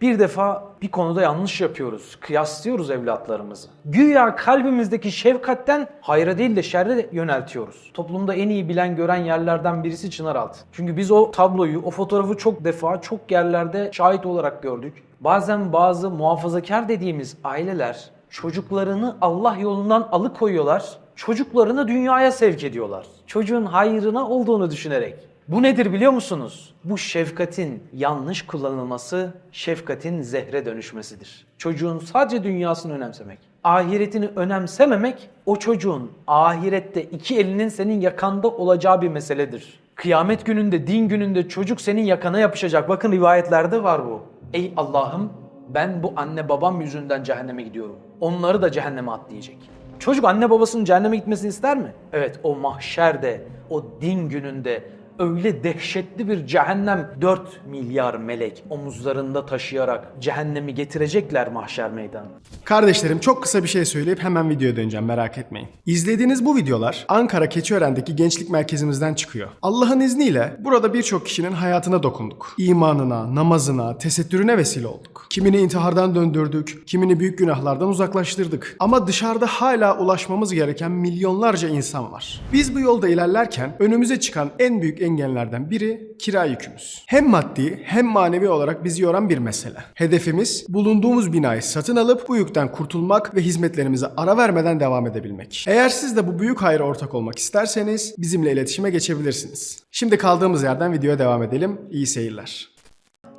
Bir defa bir konuda yanlış yapıyoruz. Kıyaslıyoruz evlatlarımızı. Güya kalbimizdeki şefkatten hayra değil de şerre yöneltiyoruz. Toplumda en iyi bilen gören yerlerden birisi Çınaraltı. Çünkü biz o tabloyu, o fotoğrafı çok defa, çok yerlerde şahit olarak gördük. Bazen bazı muhafazakar dediğimiz aileler çocuklarını Allah yolundan alıkoyuyorlar. Çocuklarını dünyaya sevk ediyorlar. Çocuğun hayrına olduğunu düşünerek. Bu nedir biliyor musunuz? Bu şefkatin yanlış kullanılması, şefkatin zehre dönüşmesidir. Çocuğun sadece dünyasını önemsemek, ahiretini önemsememek o çocuğun ahirette iki elinin senin yakanda olacağı bir meseledir. Kıyamet gününde, din gününde çocuk senin yakana yapışacak. Bakın rivayetlerde var bu. Ey Allah'ım ben bu anne babam yüzünden cehenneme gidiyorum. Onları da cehenneme at diyecek. Çocuk anne babasının cehenneme gitmesini ister mi? Evet o mahşerde, o din gününde öyle dehşetli bir cehennem 4 milyar melek omuzlarında taşıyarak cehennemi getirecekler mahşer meydanı. Kardeşlerim çok kısa bir şey söyleyip hemen videoya döneceğim merak etmeyin. İzlediğiniz bu videolar Ankara Keçiören'deki gençlik merkezimizden çıkıyor. Allah'ın izniyle burada birçok kişinin hayatına dokunduk. İmanına, namazına, tesettürüne vesile olduk. Kimini intihardan döndürdük, kimini büyük günahlardan uzaklaştırdık. Ama dışarıda hala ulaşmamız gereken milyonlarca insan var. Biz bu yolda ilerlerken önümüze çıkan en büyük engellerden biri kira yükümüz. Hem maddi hem manevi olarak bizi yoran bir mesele. Hedefimiz bulunduğumuz binayı satın alıp bu yükten kurtulmak ve hizmetlerimize ara vermeden devam edebilmek. Eğer siz de bu büyük hayra ortak olmak isterseniz bizimle iletişime geçebilirsiniz. Şimdi kaldığımız yerden videoya devam edelim. İyi seyirler.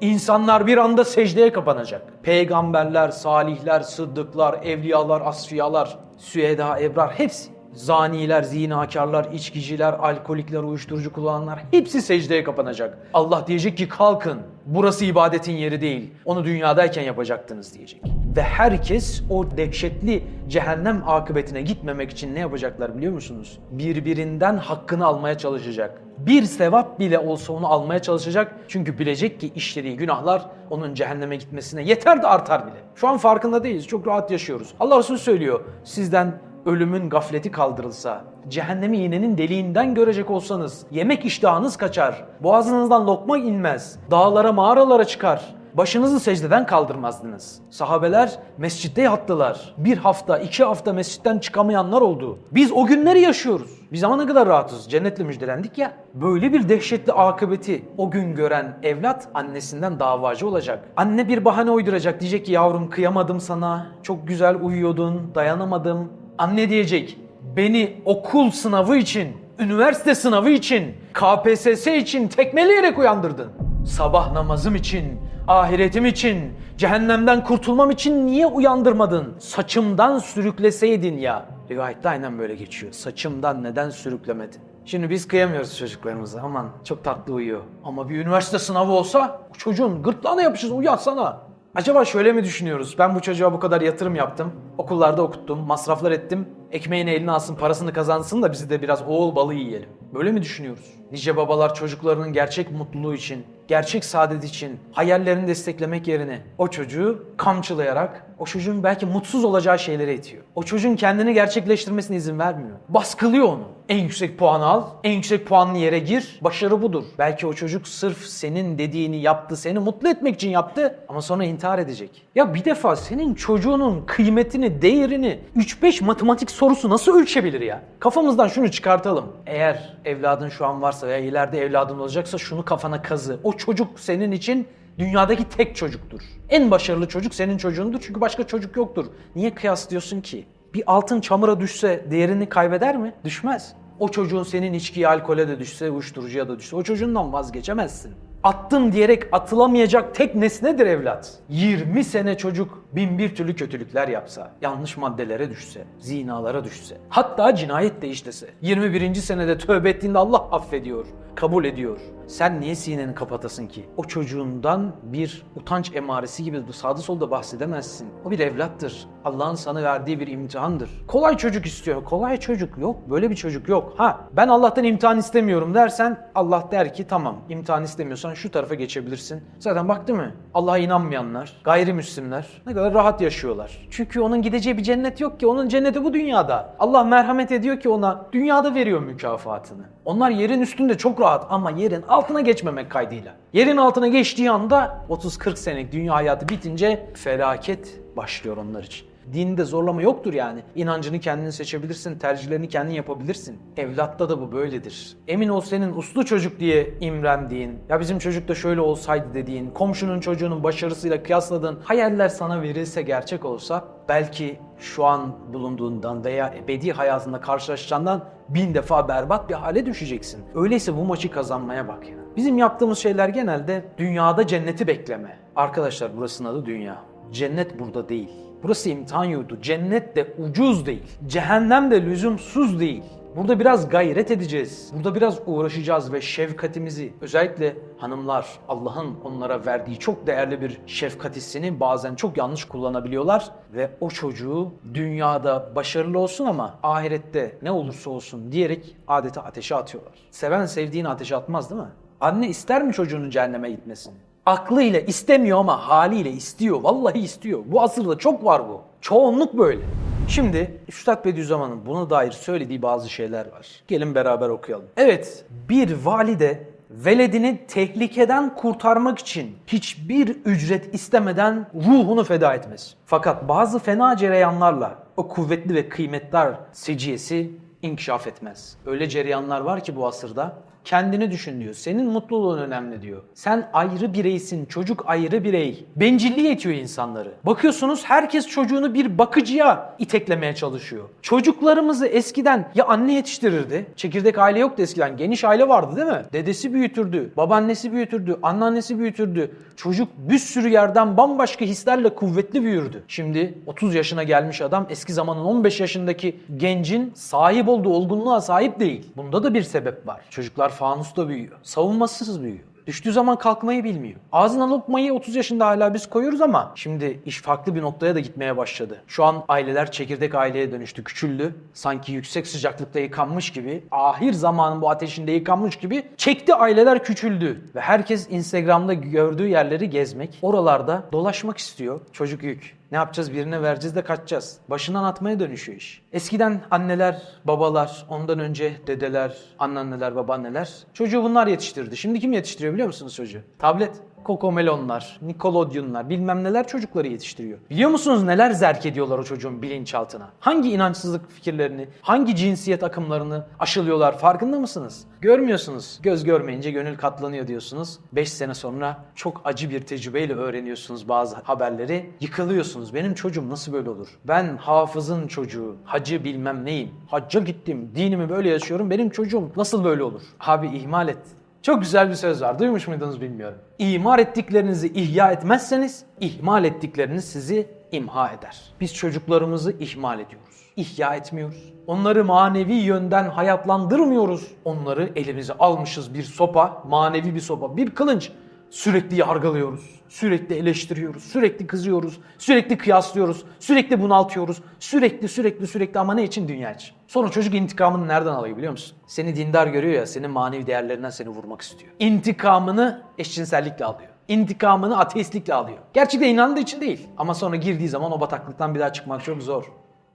İnsanlar bir anda secdeye kapanacak. Peygamberler, salihler, sıddıklar, evliyalar, asfiyalar, süeda, ebrar hepsi. Zaniler, zinakarlar, içkiciler, alkolikler, uyuşturucu kullananlar hepsi secdeye kapanacak. Allah diyecek ki kalkın. Burası ibadetin yeri değil. Onu dünyadayken yapacaktınız diyecek. Ve herkes o dehşetli cehennem akıbetine gitmemek için ne yapacaklar biliyor musunuz? Birbirinden hakkını almaya çalışacak. Bir sevap bile olsa onu almaya çalışacak. Çünkü bilecek ki işlediği günahlar onun cehenneme gitmesine yeter de artar bile. Şu an farkında değiliz. Çok rahat yaşıyoruz. Allah Resulü söylüyor. Sizden ölümün gafleti kaldırılsa, cehennemi iğnenin deliğinden görecek olsanız, yemek iştahınız kaçar, boğazınızdan lokma inmez, dağlara mağaralara çıkar, başınızı secdeden kaldırmazdınız. Sahabeler mescitte yattılar. Bir hafta, iki hafta mescitten çıkamayanlar oldu. Biz o günleri yaşıyoruz. Biz ama ne kadar rahatız. Cennetle müjdelendik ya. Böyle bir dehşetli akıbeti o gün gören evlat annesinden davacı olacak. Anne bir bahane uyduracak. Diyecek ki yavrum kıyamadım sana. Çok güzel uyuyordun. Dayanamadım. Anne diyecek beni okul sınavı için, üniversite sınavı için, KPSS için tekmeleyerek uyandırdın. Sabah namazım için, ahiretim için, cehennemden kurtulmam için niye uyandırmadın? Saçımdan sürükleseydin ya. Rivayette aynen böyle geçiyor. Saçımdan neden sürüklemedin? Şimdi biz kıyamıyoruz çocuklarımıza. Aman çok tatlı uyuyor. Ama bir üniversite sınavı olsa çocuğun gırtlağına yapışır uyatsana. Acaba şöyle mi düşünüyoruz? Ben bu çocuğa bu kadar yatırım yaptım. Okullarda okuttum, masraflar ettim. Ekmeğini eline alsın, parasını kazansın da bizi de biraz oğul balığı yiyelim. Böyle mi düşünüyoruz? Nice babalar çocuklarının gerçek mutluluğu için, gerçek saadet için hayallerini desteklemek yerine o çocuğu kamçılayarak o çocuğun belki mutsuz olacağı şeylere itiyor. O çocuğun kendini gerçekleştirmesine izin vermiyor. Baskılıyor onu. En yüksek puanı al, en yüksek puanlı yere gir. Başarı budur. Belki o çocuk sırf senin dediğini yaptı, seni mutlu etmek için yaptı ama sonra intihar edecek. Ya bir defa senin çocuğunun kıymetini, değerini 3-5 matematik sorusu nasıl ölçebilir ya? Kafamızdan şunu çıkartalım. Eğer evladın şu an varsa veya ileride evladın olacaksa şunu kafana kazı. O çocuk senin için dünyadaki tek çocuktur. En başarılı çocuk senin çocuğundur çünkü başka çocuk yoktur. Niye kıyaslıyorsun ki? Bir altın çamura düşse değerini kaybeder mi? Düşmez. O çocuğun senin içkiye, alkole de düşse, uyuşturucuya da düşse o çocuğundan vazgeçemezsin. Attım diyerek atılamayacak tek nesnedir evlat. 20 sene çocuk bin bir türlü kötülükler yapsa, yanlış maddelere düşse, zinalara düşse, hatta cinayet de işlese, 21. senede tövbe ettiğinde Allah affediyor, kabul ediyor. Sen niye sineni kapatasın ki? O çocuğundan bir utanç emaresi gibi sağda solda bahsedemezsin. O bir evlattır. Allah'ın sana verdiği bir imtihandır. Kolay çocuk istiyor. Kolay çocuk yok. Böyle bir çocuk yok. Ha ben Allah'tan imtihan istemiyorum dersen Allah der ki tamam imtihan istemiyorsan şu tarafa geçebilirsin. Zaten bak değil mi? Allah'a inanmayanlar, gayrimüslimler ne kadar rahat yaşıyorlar. Çünkü onun gideceği bir cennet yok ki. Onun cenneti bu dünyada. Allah merhamet ediyor ki ona dünyada veriyor mükafatını. Onlar yerin üstünde çok rahat ama yerin altına geçmemek kaydıyla. Yerin altına geçtiği anda 30-40 senelik dünya hayatı bitince felaket başlıyor onlar için. Dinde zorlama yoktur yani. İnancını kendin seçebilirsin, tercihlerini kendin yapabilirsin. Evlatta da bu böyledir. Emin ol senin uslu çocuk diye imrendiğin, ya bizim çocuk da şöyle olsaydı dediğin, komşunun çocuğunun başarısıyla kıyasladığın hayaller sana verilse gerçek olsa belki şu an bulunduğundan veya ebedi hayatında karşılaşacağından bin defa berbat bir hale düşeceksin. Öyleyse bu maçı kazanmaya bak ya. Bizim yaptığımız şeyler genelde dünyada cenneti bekleme. Arkadaşlar burasının adı dünya. Cennet burada değil. Burası imtihan yurdu. Cennet de ucuz değil. Cehennem de lüzumsuz değil. Burada biraz gayret edeceğiz. Burada biraz uğraşacağız ve şefkatimizi özellikle hanımlar Allah'ın onlara verdiği çok değerli bir şefkat hissini bazen çok yanlış kullanabiliyorlar ve o çocuğu dünyada başarılı olsun ama ahirette ne olursa olsun diyerek adeta ateşe atıyorlar. Seven sevdiğini ateşe atmaz değil mi? Anne ister mi çocuğunun cehenneme gitmesini? Aklıyla istemiyor ama haliyle istiyor. Vallahi istiyor. Bu asırda çok var bu. Çoğunluk böyle. Şimdi Üstad Bediüzzaman'ın buna dair söylediği bazı şeyler var. Gelin beraber okuyalım. Evet, bir valide veledini tehlikeden kurtarmak için hiçbir ücret istemeden ruhunu feda etmez. Fakat bazı fena cereyanlarla o kuvvetli ve kıymetli seciyesi inkişaf etmez. Öyle cereyanlar var ki bu asırda kendini düşün diyor. Senin mutluluğun önemli diyor. Sen ayrı bireysin, çocuk ayrı birey. Bencilliği etiyor insanları. Bakıyorsunuz herkes çocuğunu bir bakıcıya iteklemeye çalışıyor. Çocuklarımızı eskiden ya anne yetiştirirdi. Çekirdek aile yoktu eskiden. Geniş aile vardı değil mi? Dedesi büyütürdü, babaannesi büyütürdü, anneannesi büyütürdü. Çocuk bir sürü yerden bambaşka hislerle kuvvetli büyürdü. Şimdi 30 yaşına gelmiş adam eski zamanın 15 yaşındaki gencin sahip olduğu olgunluğa sahip değil. Bunda da bir sebep var. Çocuklar fanusta büyüyor. Savunmasız büyüyor. Düştüğü zaman kalkmayı bilmiyor. Ağzına lokmayı 30 yaşında hala biz koyuyoruz ama şimdi iş farklı bir noktaya da gitmeye başladı. Şu an aileler çekirdek aileye dönüştü, küçüldü. Sanki yüksek sıcaklıkta yıkanmış gibi, ahir zamanın bu ateşinde yıkanmış gibi çekti aileler küçüldü. Ve herkes Instagram'da gördüğü yerleri gezmek, oralarda dolaşmak istiyor. Çocuk yük. Ne yapacağız? Birine vereceğiz de kaçacağız. Başından atmaya dönüşüyor iş. Eskiden anneler, babalar, ondan önce dedeler, anneanneler, babaanneler çocuğu bunlar yetiştirdi. Şimdi kim yetiştiriyor biliyor musunuz çocuğu? Tablet. Kokomelonlar, Nickelodeon'lar bilmem neler çocukları yetiştiriyor. Biliyor musunuz neler zerk ediyorlar o çocuğun bilinçaltına? Hangi inançsızlık fikirlerini, hangi cinsiyet akımlarını aşılıyorlar farkında mısınız? Görmüyorsunuz. Göz görmeyince gönül katlanıyor diyorsunuz. 5 sene sonra çok acı bir tecrübeyle öğreniyorsunuz bazı haberleri. Yıkılıyorsunuz. Benim çocuğum nasıl böyle olur? Ben hafızın çocuğu, hacı bilmem neyim. Hacca gittim, dinimi böyle yaşıyorum. Benim çocuğum nasıl böyle olur? Abi ihmal et. Çok güzel bir söz var. Duymuş muydunuz bilmiyorum. İmar ettiklerinizi ihya etmezseniz ihmal ettikleriniz sizi imha eder. Biz çocuklarımızı ihmal ediyoruz. İhya etmiyoruz. Onları manevi yönden hayatlandırmıyoruz. Onları elimize almışız bir sopa, manevi bir sopa, bir kılınç. Sürekli yargılıyoruz, sürekli eleştiriyoruz, sürekli kızıyoruz, sürekli kıyaslıyoruz, sürekli bunaltıyoruz, sürekli sürekli sürekli ama ne için? Dünya için. Sonra çocuk intikamını nereden alıyor biliyor musun? Seni dindar görüyor ya, senin manevi değerlerinden seni vurmak istiyor. İntikamını eşcinsellikle alıyor. İntikamını ateistlikle alıyor. Gerçekten inandığı için değil. Ama sonra girdiği zaman o bataklıktan bir daha çıkmak çok zor.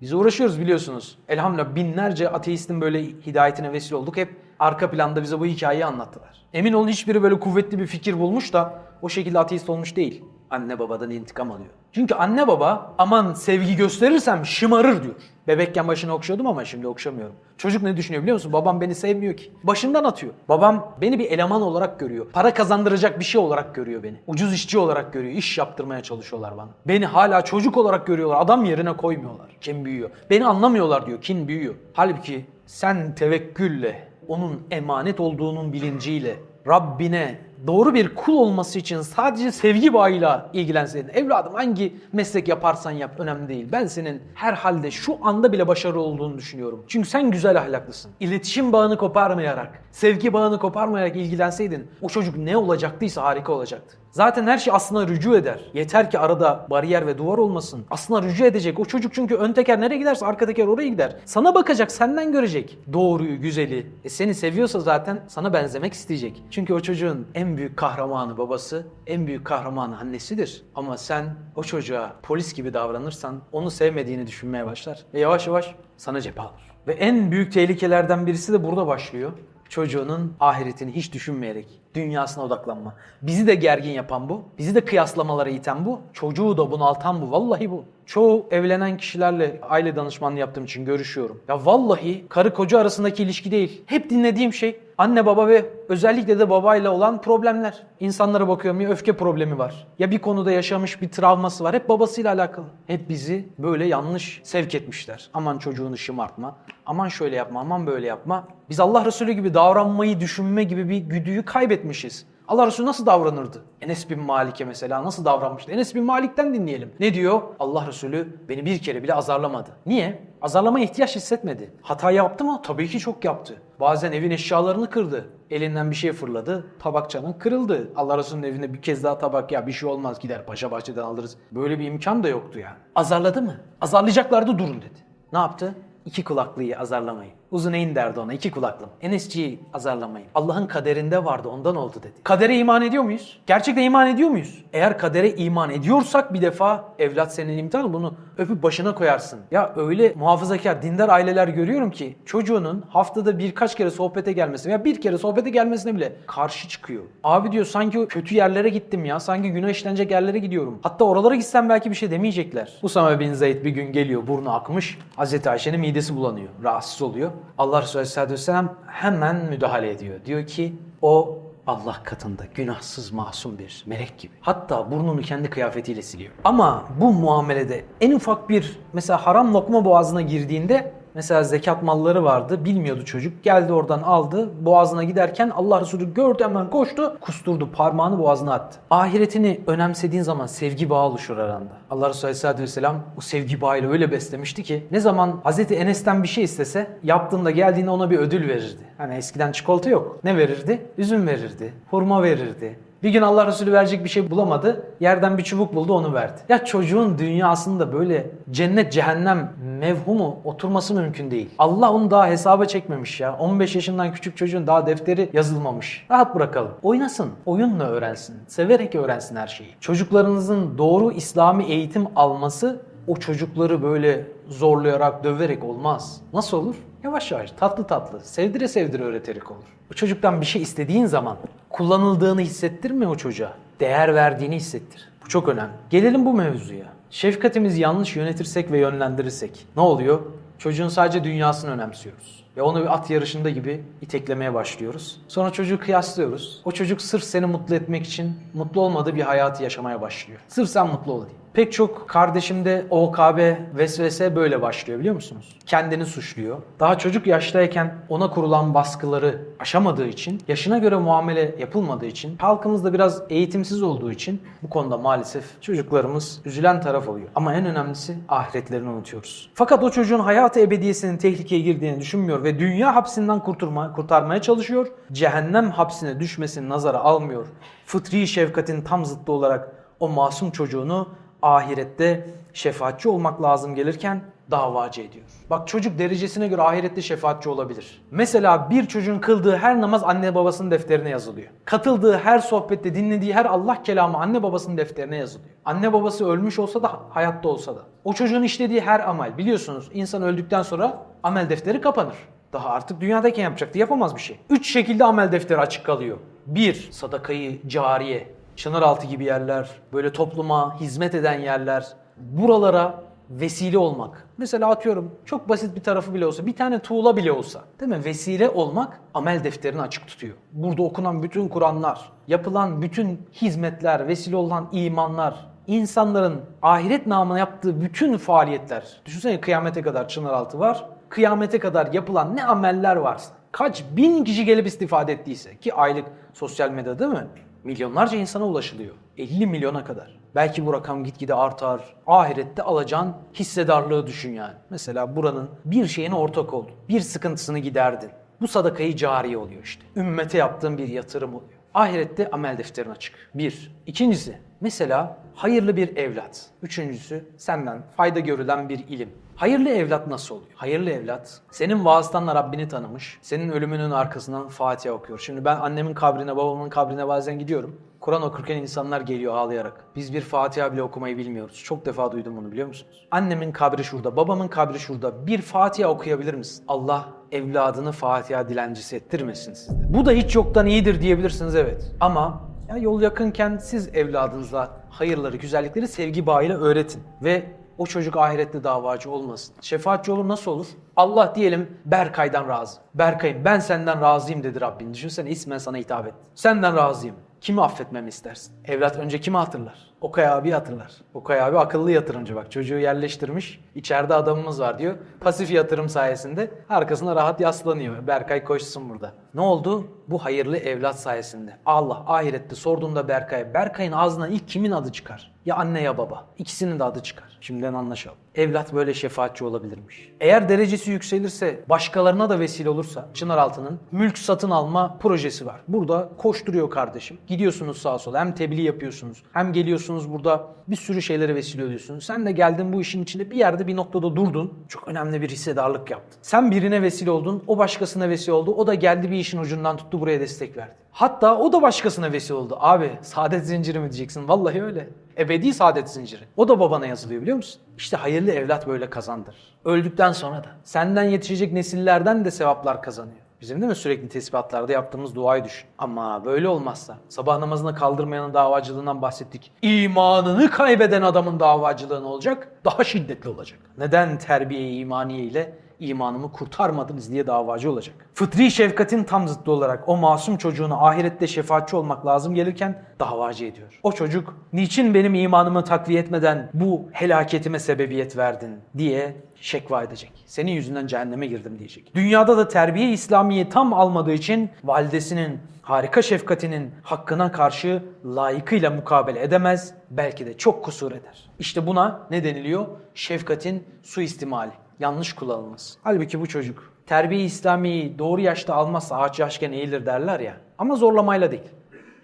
Biz uğraşıyoruz biliyorsunuz. Elhamdülillah binlerce ateistin böyle hidayetine vesile olduk. Hep arka planda bize bu hikayeyi anlattılar. Emin olun hiçbiri böyle kuvvetli bir fikir bulmuş da o şekilde ateist olmuş değil. Anne babadan intikam alıyor. Çünkü anne baba aman sevgi gösterirsem şımarır diyor. Bebekken başını okşuyordum ama şimdi okşamıyorum. Çocuk ne düşünüyor biliyor musun? Babam beni sevmiyor ki. Başından atıyor. Babam beni bir eleman olarak görüyor. Para kazandıracak bir şey olarak görüyor beni. Ucuz işçi olarak görüyor. İş yaptırmaya çalışıyorlar bana. Beni hala çocuk olarak görüyorlar. Adam yerine koymuyorlar. Kim büyüyor? Beni anlamıyorlar diyor. Kim büyüyor? Halbuki sen tevekkülle, onun emanet olduğunun bilinciyle Rabbine doğru bir kul olması için sadece sevgi bağıyla ilgilenseydin. Evladım hangi meslek yaparsan yap önemli değil. Ben senin her halde şu anda bile başarılı olduğunu düşünüyorum. Çünkü sen güzel ahlaklısın. İletişim bağını koparmayarak, sevgi bağını koparmayarak ilgilenseydin o çocuk ne olacaktıysa harika olacaktı. Zaten her şey aslında rücu eder. Yeter ki arada bariyer ve duvar olmasın. Aslında rücu edecek. O çocuk çünkü ön teker nereye giderse arka teker oraya gider. Sana bakacak, senden görecek. Doğruyu, güzeli. E seni seviyorsa zaten sana benzemek isteyecek. Çünkü o çocuğun en büyük kahramanı babası, en büyük kahramanı annesidir. Ama sen o çocuğa polis gibi davranırsan onu sevmediğini düşünmeye başlar. Ve yavaş yavaş sana cephe alır. Ve en büyük tehlikelerden birisi de burada başlıyor çocuğunun ahiretini hiç düşünmeyerek dünyasına odaklanma. Bizi de gergin yapan bu. Bizi de kıyaslamalara iten bu. Çocuğu da bunaltan bu. Vallahi bu. Çoğu evlenen kişilerle aile danışmanlığı yaptığım için görüşüyorum. Ya vallahi karı koca arasındaki ilişki değil. Hep dinlediğim şey anne baba ve özellikle de babayla olan problemler. İnsanlara bakıyorum ya öfke problemi var. Ya bir konuda yaşamış bir travması var. Hep babasıyla alakalı. Hep bizi böyle yanlış sevk etmişler. Aman çocuğunu şımartma. Aman şöyle yapma, aman böyle yapma. Biz Allah Resulü gibi davranmayı düşünme gibi bir güdüyü kaybetmişiz. Allah Resulü nasıl davranırdı? Enes bin Malik'e mesela nasıl davranmıştı? Enes bin Malik'ten dinleyelim. Ne diyor? Allah Resulü beni bir kere bile azarlamadı. Niye? Azarlama ihtiyaç hissetmedi. Hata yaptı mı? Tabii ki çok yaptı. Bazen evin eşyalarını kırdı. Elinden bir şey fırladı. Tabakçanın kırıldı. Allah Resulü'nün evinde bir kez daha tabak ya bir şey olmaz gider paşa bahçeden alırız. Böyle bir imkan da yoktu yani. Azarladı mı? Azarlayacaklardı durun dedi. Ne yaptı? İki kulaklıyı azarlamayın. Uzuneyn derdi ona iki kulaklım. Enesciyi azarlamayın. Allah'ın kaderinde vardı ondan oldu dedi. Kadere iman ediyor muyuz? Gerçekten iman ediyor muyuz? Eğer kadere iman ediyorsak bir defa evlat senin imtihanı bunu öpüp başına koyarsın. Ya öyle muhafazakar dindar aileler görüyorum ki çocuğunun haftada birkaç kere sohbete gelmesi veya bir kere sohbete gelmesine bile karşı çıkıyor. Abi diyor sanki kötü yerlere gittim ya. Sanki günah işlenecek yerlere gidiyorum. Hatta oralara gitsem belki bir şey demeyecekler. Usame bin Zeyd bir gün geliyor burnu akmış. Hazreti Ayşe'nin midesi bulanıyor. Rahatsız oluyor. Allah Resulü Aleyhisselatü Vesselam hemen müdahale ediyor. Diyor ki o Allah katında günahsız masum bir melek gibi. Hatta burnunu kendi kıyafetiyle siliyor. Ama bu muamelede en ufak bir mesela haram lokma boğazına girdiğinde Mesela zekat malları vardı. Bilmiyordu çocuk. Geldi oradan aldı. Boğazına giderken Allah Resulü gördü hemen koştu. Kusturdu. Parmağını boğazına attı. Ahiretini önemsediğin zaman sevgi bağı oluşur aranda. Allah Resulü Aleyhisselatü Vesselam o sevgi bağıyla öyle beslemişti ki ne zaman Hazreti Enes'ten bir şey istese yaptığında geldiğinde ona bir ödül verirdi. Hani eskiden çikolata yok. Ne verirdi? Üzüm verirdi. Hurma verirdi. Bir gün Allah Resulü verecek bir şey bulamadı. Yerden bir çubuk buldu onu verdi. Ya çocuğun dünyasında böyle cennet cehennem mevhumu oturması mümkün değil. Allah onu daha hesaba çekmemiş ya. 15 yaşından küçük çocuğun daha defteri yazılmamış. Rahat bırakalım. Oynasın. Oyunla öğrensin. Severek öğrensin her şeyi. Çocuklarınızın doğru İslami eğitim alması o çocukları böyle zorlayarak, döverek olmaz. Nasıl olur? Yavaş yavaş, tatlı tatlı, sevdire sevdire öğreterek olur. O çocuktan bir şey istediğin zaman kullanıldığını hissettirme o çocuğa. Değer verdiğini hissettir. Bu çok önemli. Gelelim bu mevzuya. Şefkatimizi yanlış yönetirsek ve yönlendirirsek ne oluyor? Çocuğun sadece dünyasını önemsiyoruz. Ve onu bir at yarışında gibi iteklemeye başlıyoruz. Sonra çocuğu kıyaslıyoruz. O çocuk sırf seni mutlu etmek için mutlu olmadığı bir hayatı yaşamaya başlıyor. Sırf sen mutlu ol diye. Pek çok kardeşimde OKB, vesvese böyle başlıyor biliyor musunuz? Kendini suçluyor. Daha çocuk yaştayken ona kurulan baskıları aşamadığı için, yaşına göre muamele yapılmadığı için, halkımızda biraz eğitimsiz olduğu için bu konuda maalesef çocuklarımız üzülen taraf oluyor. Ama en önemlisi ahiretlerini unutuyoruz. Fakat o çocuğun hayatı ebediyesinin tehlikeye girdiğini düşünmüyor ve dünya hapsinden kurtulma, kurtarmaya çalışıyor. Cehennem hapsine düşmesini nazara almıyor. Fıtri şefkatin tam zıttı olarak o masum çocuğunu ahirette şefaatçi olmak lazım gelirken davacı ediyor. Bak çocuk derecesine göre ahirette şefaatçi olabilir. Mesela bir çocuğun kıldığı her namaz anne babasının defterine yazılıyor. Katıldığı her sohbette dinlediği her Allah kelamı anne babasının defterine yazılıyor. Anne babası ölmüş olsa da hayatta olsa da. O çocuğun işlediği her amel biliyorsunuz insan öldükten sonra amel defteri kapanır. Daha artık dünyadayken yapacaktı yapamaz bir şey. Üç şekilde amel defteri açık kalıyor. Bir, sadakayı cariye. Çınaraltı gibi yerler, böyle topluma hizmet eden yerler. Buralara vesile olmak. Mesela atıyorum çok basit bir tarafı bile olsa, bir tane tuğla bile olsa değil mi? Vesile olmak amel defterini açık tutuyor. Burada okunan bütün Kur'anlar, yapılan bütün hizmetler, vesile olan imanlar, insanların ahiret namına yaptığı bütün faaliyetler. Düşünsene kıyamete kadar Çınaraltı var. Kıyamete kadar yapılan ne ameller varsa, kaç bin kişi gelip istifade ettiyse ki aylık sosyal medya değil mi? Milyonlarca insana ulaşılıyor. 50 milyona kadar. Belki bu rakam gitgide artar. Ahirette alacağın hissedarlığı düşün yani. Mesela buranın bir şeyine ortak oldun. Bir sıkıntısını giderdin. Bu sadakayı cariye oluyor işte. Ümmete yaptığın bir yatırım oluyor. Ahirette amel defterin açık. Bir. İkincisi, mesela hayırlı bir evlat. Üçüncüsü, senden fayda görülen bir ilim. Hayırlı evlat nasıl oluyor? Hayırlı evlat, senin vasıtanla Rabbini tanımış, senin ölümünün arkasından Fatiha okuyor. Şimdi ben annemin kabrine, babamın kabrine bazen gidiyorum. Kur'an okurken insanlar geliyor ağlayarak. Biz bir Fatiha bile okumayı bilmiyoruz. Çok defa duydum bunu biliyor musunuz? Annemin kabri şurada, babamın kabri şurada. Bir Fatiha okuyabilir misin? Allah evladını Fatiha dilencisi ettirmesin sizde. Bu da hiç yoktan iyidir diyebilirsiniz evet. Ama ya yol yakınken siz evladınıza hayırları, güzellikleri sevgi bağıyla öğretin. Ve o çocuk ahirette davacı olmasın. Şefaatçi olur nasıl olur? Allah diyelim Berkay'dan razı. Berkay'ım ben senden razıyım dedi Rabbin. Düşünsene ismen sana hitap etti. Senden razıyım. Kimi affetmemi istersin? Evlat önce kimi hatırlar? Okay abi hatırlar. Okay abi akıllı yatırımcı bak çocuğu yerleştirmiş. İçeride adamımız var diyor. Pasif yatırım sayesinde arkasına rahat yaslanıyor. Berkay koşsun burada. Ne oldu? Bu hayırlı evlat sayesinde. Allah ahirette sorduğunda Berkay'a Berkay'ın ağzından ilk kimin adı çıkar? Ya anne ya baba. İkisinin de adı çıkar. Şimdiden anlaşalım. Evlat böyle şefaatçi olabilirmiş. Eğer derecesi yükselirse, başkalarına da vesile olursa Çınaraltı'nın mülk satın alma projesi var. Burada koşturuyor kardeşim. Gidiyorsunuz sağa sola hem tebliğ yapıyorsunuz hem geliyorsunuz burada bir sürü şeylere vesile oluyorsunuz. Sen de geldin bu işin içinde bir yerde bir noktada durdun. Çok önemli bir hissedarlık yaptın. Sen birine vesile oldun, o başkasına vesile oldu. O da geldi bir işin ucundan tuttu buraya destek verdi. Hatta o da başkasına vesile oldu. Abi saadet zinciri mi diyeceksin? Vallahi öyle. Ebedi saadet zinciri. O da babana yazılıyor biliyor musun? İşte hayırlı evlat böyle kazandır. Öldükten sonra da. Senden yetişecek nesillerden de sevaplar kazanıyor. Bizim değil mi sürekli tesbihatlarda yaptığımız duayı düşün. Ama böyle olmazsa sabah namazını kaldırmayanın davacılığından bahsettik. İmanını kaybeden adamın davacılığı ne olacak? Daha şiddetli olacak. Neden terbiye imaniye ile imanımı kurtarmadınız diye davacı olacak. Fıtri şefkatin tam zıttı olarak o masum çocuğuna ahirette şefaatçi olmak lazım gelirken davacı ediyor. O çocuk niçin benim imanımı takviye etmeden bu helaketime sebebiyet verdin diye şekva edecek. Senin yüzünden cehenneme girdim diyecek. Dünyada da terbiye İslamiye tam almadığı için validesinin harika şefkatinin hakkına karşı layıkıyla mukabele edemez, belki de çok kusur eder. İşte buna ne deniliyor? Şefkatin suistimali, yanlış kullanılması. Halbuki bu çocuk terbiye İslamiyi doğru yaşta almazsa ağaç yaşken eğilir derler ya. Ama zorlamayla değil.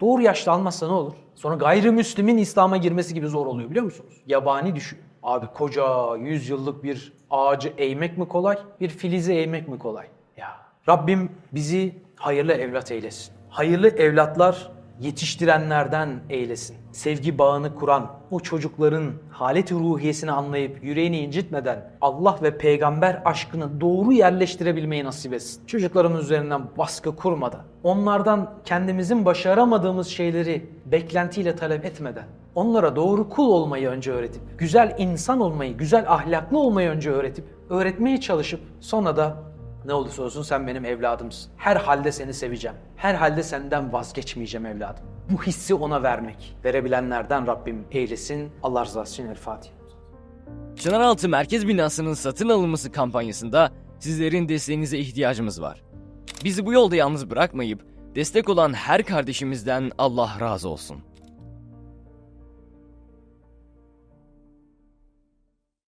Doğru yaşta almazsa ne olur? Sonra gayrimüslimin İslam'a girmesi gibi zor oluyor biliyor musunuz? Yabani düşün. Abi koca 100 yıllık bir ağacı eğmek mi kolay, bir filizi eğmek mi kolay? Ya Rabbim bizi hayırlı evlat eylesin. Hayırlı evlatlar yetiştirenlerden eylesin. Sevgi bağını kuran, o çocukların haleti ruhiyesini anlayıp yüreğini incitmeden Allah ve peygamber aşkını doğru yerleştirebilmeyi nasip etsin. Çocuklarımız üzerinden baskı kurmadan, onlardan kendimizin başaramadığımız şeyleri beklentiyle talep etmeden, onlara doğru kul olmayı önce öğretip, güzel insan olmayı, güzel ahlaklı olmayı önce öğretip, öğretmeye çalışıp sonra da ne olursa olsun sen benim evladımsın. Her halde seni seveceğim. Her halde senden vazgeçmeyeceğim evladım. Bu hissi ona vermek. Verebilenlerden Rabbim eylesin. Allah rızası için El Fatiha. Çınaraltı Merkez Binası'nın satın alınması kampanyasında sizlerin desteğinize ihtiyacımız var. Bizi bu yolda yalnız bırakmayıp destek olan her kardeşimizden Allah razı olsun.